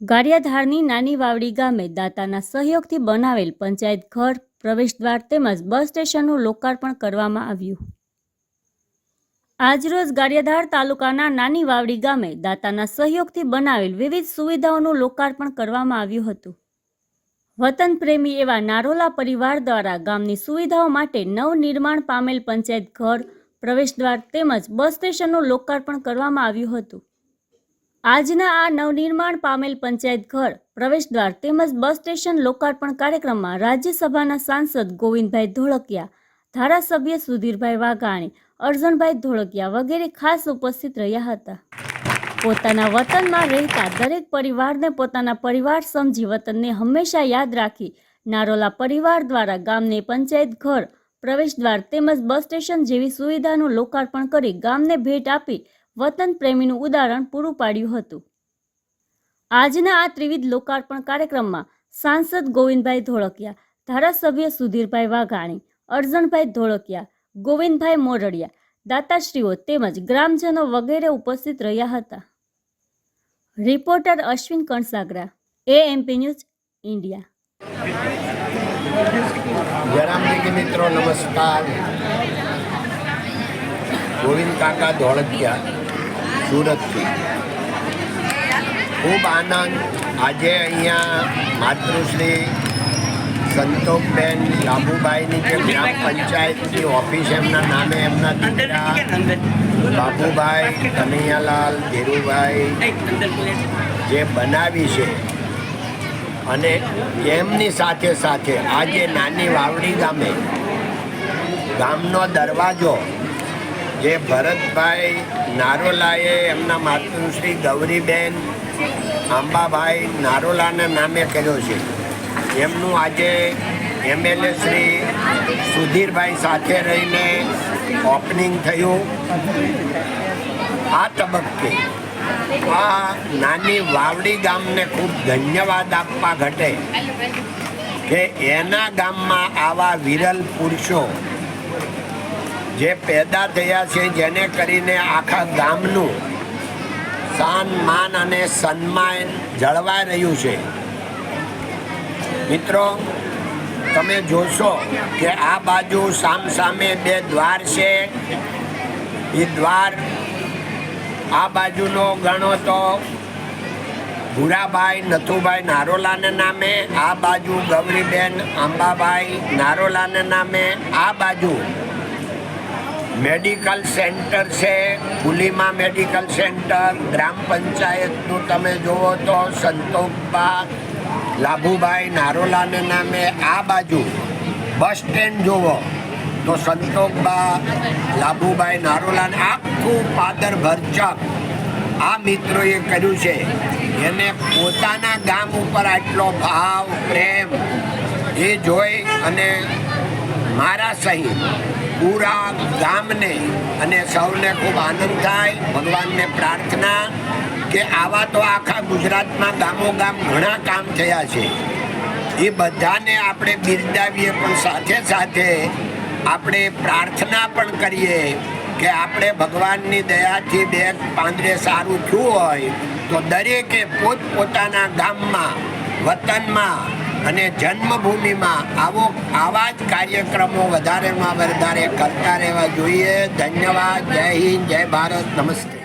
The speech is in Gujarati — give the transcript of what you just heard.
ગારિયાધારની નાની વાવડી ગામે દાતાના સહયોગથી બનાવેલ પંચાયત ઘર, પ્રવેશદ્વાર તેમજ બસ સ્ટેશનનું લોકાર્પણ કરવામાં આવ્યું. આજરોજ ગારિયાધાર તાલુકાના નાની વાવડી ગામે દાતાના સહયોગથી બનાવેલ વિવિધ સુવિધાઓનું લોકાર્પણ કરવામાં આવ્યું હતું. વતન પ્રેમી એવા નારોલા પરિવાર દ્વારા ગામની સુવિધાઓ માટે નવનિર્માણ પામેલ પંચાયત ઘર, પ્રવેશદ્વાર તેમજ બસ સ્ટેશનનું લોકાર્પણ કરવામાં આવ્યું હતું. આજના આ નવનિર્માણ પામેલ પંચાયત ઘર પ્રવેશદ્વાર તેમજ બસ સ્ટેશન લોકાર્પણ કાર્યક્રમમાં રાજ્યસભાના સાંસદ ગોવિંદભાઈ ધોળકિયા, ધારાસભ્ય સુધીરભાઈ વાઘાણી અર્જણભાઈ ધોળકિયા વગેરે ખાસ ઉપસ્થિત રહ્યા હતા. પોતાના વતનમાં રહેતા દરેક પરિવારને પોતાના પરિવાર સમજી વતનને હંમેશા યાદ રાખી નારોલા પરિવાર દ્વારા ગામને પંચાયત ઘર પ્રવેશદ્વાર તેમજ બસ સ્ટેશન જેવી સુવિધાનું લોકાર્પણ કરી ગામને ભેટ આપી વતન પ્રેમીનું ઉદાહરણ પૂરું પાડ્યું હતું. આજના આ ત્રિવિધ લોકાર્પણ કાર્યક્રમમાં સાંસદ ગોવિંદભાઈ ધોળકિયા, ધારાસભ્ય સુધીરભાઈ વાઘાણી, અરજણભાઈ ધોળકિયા, ગોવિંદભાઈ મોરડિયા, દાતાશ્રીઓ તેમજ ગ્રામજનો વગેરે ઉપસ્થિત રહ્યા હતા. Reporter Ashwin Kansagara, AMP news India. મિત્રો, નમસ્કાર. ગોવિંદ કાકા ધોળકિયા સુરતથી. ખૂબ આનંદ. આજે અહીંયા માતૃશ્રી સંતોષબેન લાભુભાઈની જે ગ્રામ પંચાયતની ઓફિસ એમના નામે એમના દીકરા બાબુભાઈ કનૈયાલાલ ધીરુભાઈ જે બનાવી છે અને એમની સાથે સાથે આજે નાની વાવડી ગામે ગામનો દરવાજો જે ભરતભાઈ નારોલાએ એમના માતૃશ્રી ગૌરીબેન આંબાભાઈ નારોલાના નામે કર્યો છે. એમનું આજે એમએલએ શ્રી સુધીરભાઈ સાથે રહીને ઓપનિંગ થયું. આ તબક્કે આ નાની વાવડી ગામને ખૂબ ધન્યવાદ આપવા ઘટે કે એના ગામમાં આવા વિરલ પુરુષો જે પેદા થયા છે, જેને કરીને આખા ગામનું સાન, માન અને સન્માન જળવાઈ રહ્યું છે. મિત્રો, તમે જોશો કે આ બાજુ સામસામે બે દ્વાર છે. એ દ્વાર આ બાજુનો ગણો તો ભૂરાભાઈ નથુભાઈ નારોલાને નામે, આ બાજુ ગૌરીબેન આંબાભાઈ નારોલાને નામે, આ બાજુ મેડિકલ સેન્ટર છે પુલીમા મેડિકલ સેન્ટર, ગ્રામ પંચાયતનું તમે જુઓ તો સંતોષબા લાભુભાઈ નારોલાને નામે આ બાજુ બસ સ્ટેન્ડ જુઓ તો સંતોષબા લાભુભાઈ નારોલાને આખું પાદર ભરચક આ મિત્રોએ કર્યું છે. એને પોતાના ગામ ઉપર આટલો ભાવ, પ્રેમ એ જોઈ અને મારા સહિત પૂરા ગામને અને સૌને ખૂબ આનંદ થાય. ભગવાનને પ્રાર્થના કે આવા તો આખા ગુજરાતમાં ગામો ગામ ઘણા કામ થયા છે. એ બધાને આપણે બિરદાવીએ પણ સાથે સાથે આપણે પ્રાર્થના પણ કરીએ કે આપણે ભગવાનની દયાથી બે પાંદરે સારું થયું હોય તો દરેકે પોતપોતાના ગામમાં, વતનમાં અને જન્મભૂમિમાં આવો આવા જ કાર્યક્રમો વધારેમાં વધારે કરતા રહેવા જોઈએ. ધન્યવાદ. જય હિન્દ. જય ભારત. નમસ્તે.